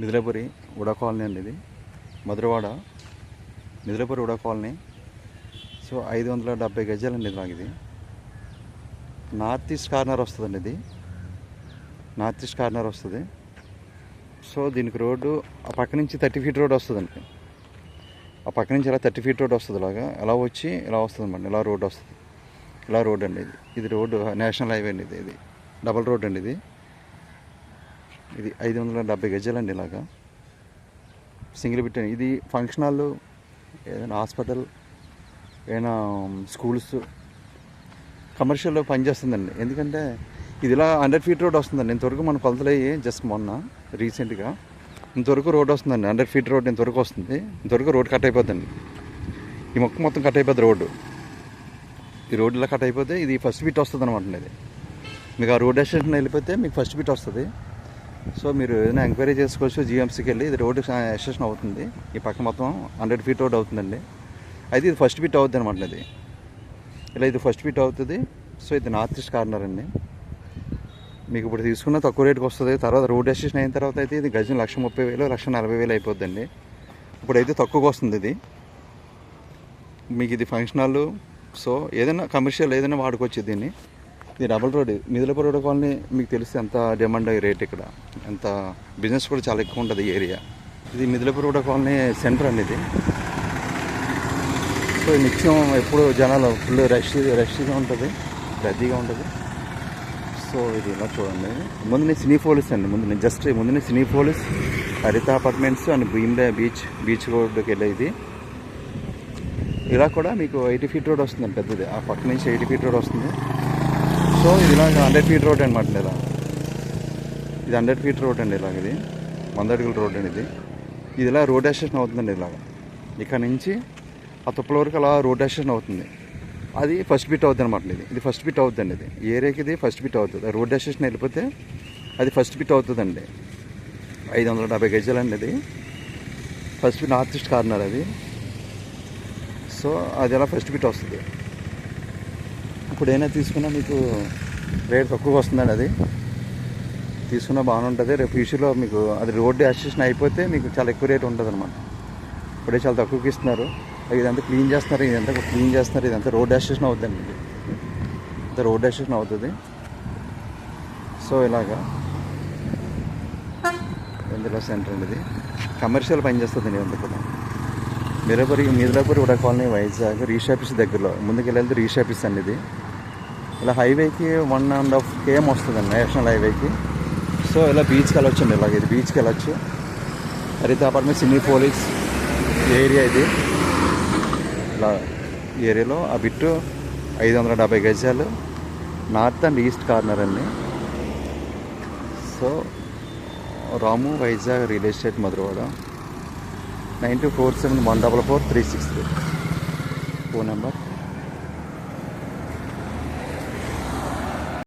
మిదిలపురి UDA colony అండి ఇది. Madhurawada Midhilapuri UDA colony. So ఐదు వందల డెబ్బై గజాలండి ఇది నాకు ఇది నార్త్ ఈస్ట్ కార్నర్ వస్తుందండి ఇది. నార్త్ ఈస్ట్ కార్నర్ వస్తుంది. సో దీనికి రోడ్డు ఆ పక్క నుంచి థర్టీ ఫీట్ రోడ్ వస్తుందండి. ఆ పక్క నుంచి ఇలా థర్టీ ఫీట్ రోడ్ వస్తుంది ఇలాగా ఇలా వచ్చి ఇలా వస్తుంది ఇలా రోడ్ వస్తుంది. ఇలా రోడ్ అండి ఇది. ఇది రోడ్డు నేషనల్ హైవే అండి ఇది. ఇది డబల్ రోడ్ అండి ఇది. ఇది ఐదు వందల డెబ్బై గజాలండి ఇలాగా. సింగిల్ బిట్ ఇది ఫంక్షన్ హాల్ ఏదైనా హాస్పిటల్ ఏదైనా స్కూల్స్ కమర్షియల్లో పనిచేస్తుందండి. ఎందుకంటే ఇది ఇలా హండ్రెడ్ ఫీట్ రోడ్ వస్తుందండి. ఇంతవరకు మన కొలతలయ్యి జస్ట్ మొన్న రీసెంట్గా ఇంతవరకు రోడ్ వస్తుందండి. హండ్రెడ్ ఫీట్ రోడ్ ఇంతవరకు వస్తుంది. ఇంతవరకు రోడ్ కట్ అయిపోద్దండి. ఈ మొక్క మొత్తం కట్ అయిపోద్ది రోడ్డు. ఈ రోడ్ ఇలా కట్ అయిపోతే ఇది ఫస్ట్ బిట్ వస్తుంది అనమాట ఇది. మీకు ఆ రోడ్ ఎక్స్టెన్షన్ వెళ్ళిపోతే మీకు ఫస్ట్ బిట్ వస్తుంది. సో మీరు ఏదైనా ఎంక్వైరీ చేసుకోవచ్చు జిఎంసీకి వెళ్ళి ఇది రోడ్డు ఎక్స్టెన్షన్ అవుతుంది. ఈ పక్క మొత్తం హండ్రెడ్ ఫీట్ రోడ్ అవుతుందండి. అయితే ఇది ఫస్ట్ బిట్ అవుతుంది అనమాట ఇది. ఇలా ఇది ఫస్ట్ బిట్ అవుతుంది. సో ఇది నార్త్ ఈస్ట్ కార్నర్ అండి. మీకు ఇప్పుడు తీసుకున్న తక్కువ రేటుకి వస్తుంది. తర్వాత రోడ్ ఎక్స్టెన్షన్ అయిన తర్వాత అయితే ఇది గజం లక్ష ముప్పై వేలు లక్ష నలభై వేలు అయిపోద్దండి. ఇప్పుడైతే తక్కువగా వస్తుంది ఇది. మీకు ఇది ఫంక్షన్ హాల్ సో ఏదైనా కమర్షియల్ ఏదైనా వాడుకోవచ్చు దీన్ని. ఇది double road Midhilapuri road colony మీకు తెలిస్తే ఎంత డిమాండ్ రేట్ ఇక్కడ? ఎంత బిజినెస్ కూడా చాలా ఎక్కువ ఉంటుంది ఈ ఏరియా ఇది మిదిలపు రోడ్ కాలనీ సెంటర్ అండి ఇది. సో నిత్యం ఎప్పుడు జనాలు ఫుల్ రష్ రష్గా ఉంటుంది రద్దీగా ఉంటుంది. సో ఇది ఇలా చూడండి. ముందు నేను సినీ పోలీస్ అండి. ముందు నేను జస్ట్ ముందు నేను Cinepolis Harita apartments and భీమ్డే బీచ్ బీచ్ రోడ్కి వెళ్ళేది ఇలా కూడా మీకు ఎయిటీ ఫీట్ రోడ్ వస్తుంది పెద్దది. ఆ పక్క నుంచి ఎయిటీ ఫీట్ రోడ్ వస్తుంది. సో ఇది ఇలాగ హండ్రెడ్ ఫీట్ రోడ్ అనమాట ఇలా ఇది హండ్రెడ్ ఫీట్ రోడ్ అండి ఇలాగ ఇది. వంద అడుగుల రోడ్ అండి ఇది. ఇది ఇలా రోడ్ యాక్సిడెంట్ అవుతుందండి ఇలాగ. ఇక్కడ నుంచి ఆ తుప్పల వరకు అలా రోడ్ యాక్సిడెంట్ అవుతుంది. అది ఫస్ట్ బిట్ అవుతుంది అనమాట ఇది. ఇది ఫస్ట్ బిట్ అవుతుందండి ఇది. ఏరియాకి ఇది ఫస్ట్ బిట్ అవుతుంది. రోడ్ యాక్సిడెంట్ వెళ్ళిపోతే అది ఫస్ట్ బిట్ అవుతుందండి. ఐదు వందల డెబ్బై గజాలండి ఇది. First bit north east corner అది. సో అది అలా ఫస్ట్ బిట్ వస్తుంది. ఇప్పుడు ఏమైనా తీసుకున్నా మీకు రేట్ తక్కువగా వస్తుందండి అది. తీసుకున్నా బాగానే ఉంటుంది రేపు ఫ్యూచర్లో మీకు అది రోడ్డు అసిస్టెంట్ అయిపోతే మీకు చాలా ఎక్కువ రేట్ ఉంటుంది అనమాట ఇప్పుడే చాలా తక్కువకి ఇస్తున్నారు. ఇదంతా క్లీన్ చేస్తున్నారు. ఇదంతా క్లీన్ చేస్తున్నారు. ఇదంతా రోడ్ అసిస్టెంట్ అవుతుందండి ఇది. ఇంత రోడ్ అసిస్టెంట్ అవుతుంది. సో ఇలాగా ఇందులో సెంటర్ అండి ఇది. కమర్షియల్ పని చేస్తుంది ఇదంతా కూడా. మిరపరి మిర్లాపూర్ ఉడా కాలనీ వైజాగ్ రీష్ ఆఫీస్ దగ్గరలో. ముందుకు వెళ్తే రీష్ ఆఫీస్ అండి ఇది. ఇలా హైవేకి వన్ అండ్ హాఫ్ కేఎం వస్తుందండి నేషనల్ హైవేకి. సో ఇలా బీచ్కి వెళ్ళొచ్చు అండి ఇలాగ. ఇది బీచ్కి వెళ్ళొచ్చు. Harita apartment Cinepolis area ఇది. ఇలా ఏరియాలో ఆ బిట్టు ఐదు వందల డెబ్బై గజాలు. నార్త్ అండ్ ఈస్ట్ కార్నర్ అండి. So Ramu Vizag real estate Madhurawada. Nine two four seven one double four three six three. Phone number?